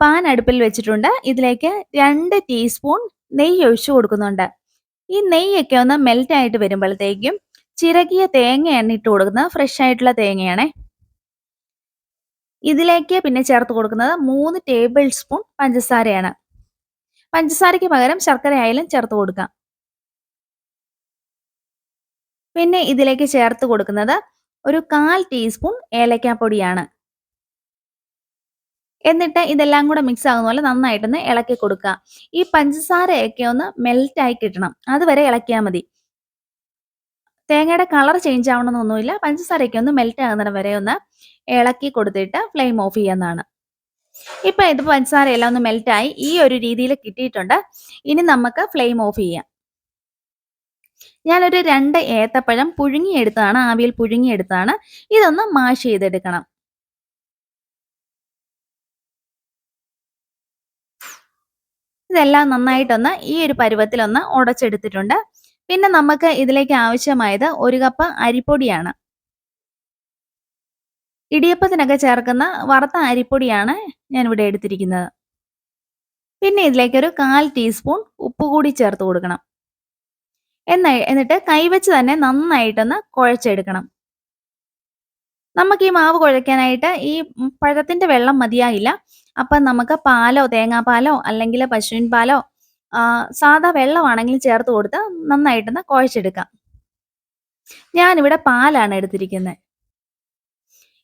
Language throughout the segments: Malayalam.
പാൻ അടുപ്പിൽ വെച്ചിട്ടുണ്ട്. ഇതിലേക്ക് രണ്ട് ടീസ്പൂൺ നെയ്യ് ഒഴിച്ചു കൊടുക്കുന്നുണ്ട്. ഈ നെയ്യൊക്കെ ഒന്ന് മെൽറ്റ് ആയിട്ട് വരുമ്പോഴത്തേക്കും ചിരകിയ തേങ്ങയാണ് ഇട്ട് കൊടുക്കുന്നത് ഫ്രഷ് ആയിട്ടുള്ള തേങ്ങയാണേ. ഇതിലേക്ക് പിന്നെ ചേർത്ത് കൊടുക്കുന്നത് മൂന്ന് ടേബിൾ സ്പൂൺ പഞ്ചസാരയാണ്. പഞ്ചസാരയ്ക്ക് പകരം ശർക്കര ആയാലും ചേർത്ത് കൊടുക്കാം. പിന്നെ ഇതിലേക്ക് ചേർത്ത് കൊടുക്കുന്നത് ഒരു കാൽ ടീസ്പൂൺ ഏലക്കാപ്പൊടിയാണ്. എന്നിട്ട് ഇതെല്ലാം കൂടെ മിക്സ് ആകുന്ന പോലെ നന്നായിട്ടൊന്ന് ഇളക്കി കൊടുക്കുക ഈ പഞ്ചസാരയൊക്കെ ഒന്ന് മെൽറ്റായി കിട്ടണം. അതുവരെ ഇളക്കിയാൽ മതി. തേങ്ങയുടെ കളർ ചേഞ്ച് ആവണമെന്നൊന്നുമില്ല പഞ്ചസാരയ്ക്ക് ഒന്ന് മെൽറ്റ് ആകുന്നിടം വരെ ഒന്ന് ഇളക്കി കൊടുത്തിട്ട് ഫ്ലെയിം ഓഫ് ചെയ്യുന്നതാണ് ഇപ്പൊ ഇത് പഞ്ചസാര എല്ലാം ഒന്ന് മെൽറ്റായി ഈ ഒരു രീതിയിൽ കിട്ടിയിട്ടുണ്ട്. ഇനി നമുക്ക് ഫ്ലെയിം ഓഫ് ചെയ്യാം. ഞാനൊരു രണ്ട് ഏത്തപ്പഴം പുഴുങ്ങിയെടുത്താണ് ആവിയിൽ പുഴുങ്ങിയെടുത്താണ് ഇതൊന്ന് മാഷ് ചെയ്തെടുക്കണം. ഇതെല്ലാം നന്നായിട്ടൊന്ന് ഈ ഒരു പരുവത്തിലൊന്ന് ഉടച്ചെടുത്തിട്ടുണ്ട്. പിന്നെ നമുക്ക് ഇതിലേക്ക് ആവശ്യമായത് ഒരു കപ്പ് അരിപ്പൊടിയാണ്. ഇടിയപ്പത്തിനൊക്കെ ചേർക്കുന്ന വറുത്ത അരിപ്പൊടിയാണ് ഞാൻ ഇവിടെ എടുത്തിരിക്കുന്നത്. പിന്നെ ഇതിലേക്ക് ഒരു കാൽ ടീസ്പൂൺ ഉപ്പ് കൂടി ചേർത്ത് കൊടുക്കണം. എന്ന എന്നിട്ട് കൈവച്ച് തന്നെ നന്നായിട്ടൊന്ന് കുഴച്ചെടുക്കണം. നമുക്ക് ഈ മാവ് കുഴയ്ക്കാനായിട്ട് ഈ പഴത്തിന്റെ വെള്ളം മതിയായില്ല. അപ്പം നമുക്ക് പാലോ തേങ്ങാപ്പാലോ അല്ലെങ്കിൽ പശുവിൻ പാലോ സാധാ വെള്ളമാണെങ്കിൽ ചേർത്ത് കൊടുത്ത് നന്നായിട്ടൊന്ന് കുഴച്ചെടുക്കാം. ഞാനിവിടെ പാലാണ് എടുത്തിരിക്കുന്നത്.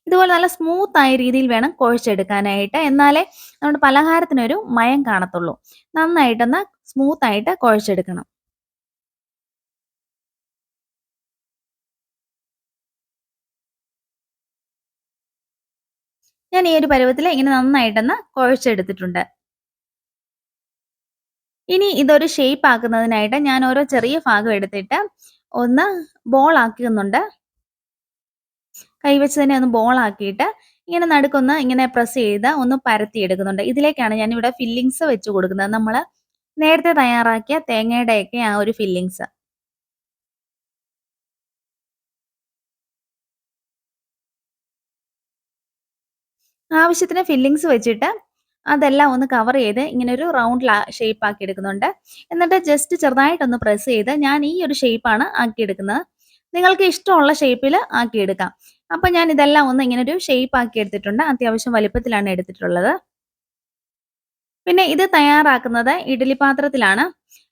ഇതുപോലെ നല്ല സ്മൂത്ത് ആയ രീതിയിൽ വേണം കുഴച്ചെടുക്കാനായിട്ട്. എന്നാലേ നമ്മുടെ പലഹാരത്തിനൊരു മയം കാണത്തുള്ളൂ. നന്നായിട്ടൊന്ന് സ്മൂത്ത് ആയിട്ട് കുഴച്ചെടുക്കണം. ഞാൻ ഈ ഒരു പരുവത്തിൽ ഇങ്ങനെ നന്നായിട്ടൊന്ന് കുഴച്ചെടുത്തിട്ടുണ്ട്. ഇനി ഇതൊരു ഷേപ്പ് ആക്കുന്നതിനായിട്ട് ഞാൻ ഓരോ ചെറിയ ഭാഗം എടുത്തിട്ട് ഒന്ന് ബോൾ ആക്കുന്നുണ്ട് കൈവച്ച് തന്നെ ഒന്ന് ബോൾ ആക്കിയിട്ട് ഇങ്ങനെ നടുക്കൊന്ന് ഇങ്ങനെ പ്രസ് ചെയ്ത് ഒന്ന് പരത്തി എടുക്കുന്നുണ്ട് ഇതിലേക്കാണ് ഞാൻ ഇവിടെ ഫില്ലിങ്സ് വെച്ച് കൊടുക്കുന്നത്. നമ്മൾ നേരത്തെ തയ്യാറാക്കിയ തേങ്ങയുടെയൊക്കെ ആ ഒരു ഫില്ലിങ്സ് ആവശ്യത്തിന് ഫില്ലിങ്സ് വെച്ചിട്ട് അതെല്ലാം ഒന്ന് കവർ ചെയ്ത് ഇങ്ങനെ ഒരു റൗണ്ട് ഷേപ്പ് ആക്കി എടുക്കുന്നുണ്ട്. എന്നിട്ട് ജസ്റ്റ് ചെറുതായിട്ടൊന്ന് പ്രസ് ചെയ്ത് ഞാൻ ഈ ഒരു ഷേപ്പാണ് ആക്കിയെടുക്കുന്നത്. നിങ്ങൾക്ക് ഇഷ്ടമുള്ള ഷേപ്പിൽ ആക്കിയെടുക്കാം. അപ്പം ഞാൻ ഇതെല്ലാം ഒന്ന് ഇങ്ങനെ ഒരു ഷേപ്പ് ആക്കി എടുത്തിട്ടുണ്ട്. അത്യാവശ്യം വലിപ്പത്തിലാണ് എടുത്തിട്ടുള്ളത്. പിന്നെ ഇത് തയ്യാറാക്കുന്നത് ഇഡ്ഡലി പാത്രത്തിലാണ്.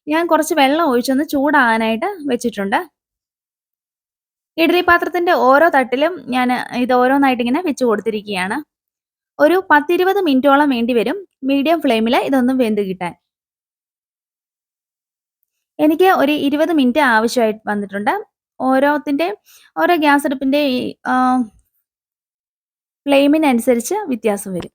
ഞാൻ കുറച്ച് വെള്ളം ഒഴിച്ചൊന്ന് ചൂടാകാനായിട്ട് വെച്ചിട്ടുണ്ട്. ഇഡ്ഡലി പാത്രത്തിന്റെ ഓരോ തട്ടിലും ഞാൻ ഇത് ഓരോന്നായിട്ട് ഇങ്ങനെ വെച്ച് കൊടുത്തിരിക്കുകയാണ്. ഒരു പത്തിരുപത് മിനിറ്റോളം വേണ്ടി വരും മീഡിയം ഫ്ലെയിമിൽ ഇതൊന്നും വെന്ത് കിട്ടാൻ. എനിക്ക് ഒരു ഇരുപത് മിനിറ്റ് ആവശ്യമായി വന്നിട്ടുണ്ട്. ഓരോത്തിന്റെ ഓരോ ഗ്യാസ് അടുപ്പിന്റെ ഫ്ലെയിമിനനുസരിച്ച് വ്യത്യാസം വരും.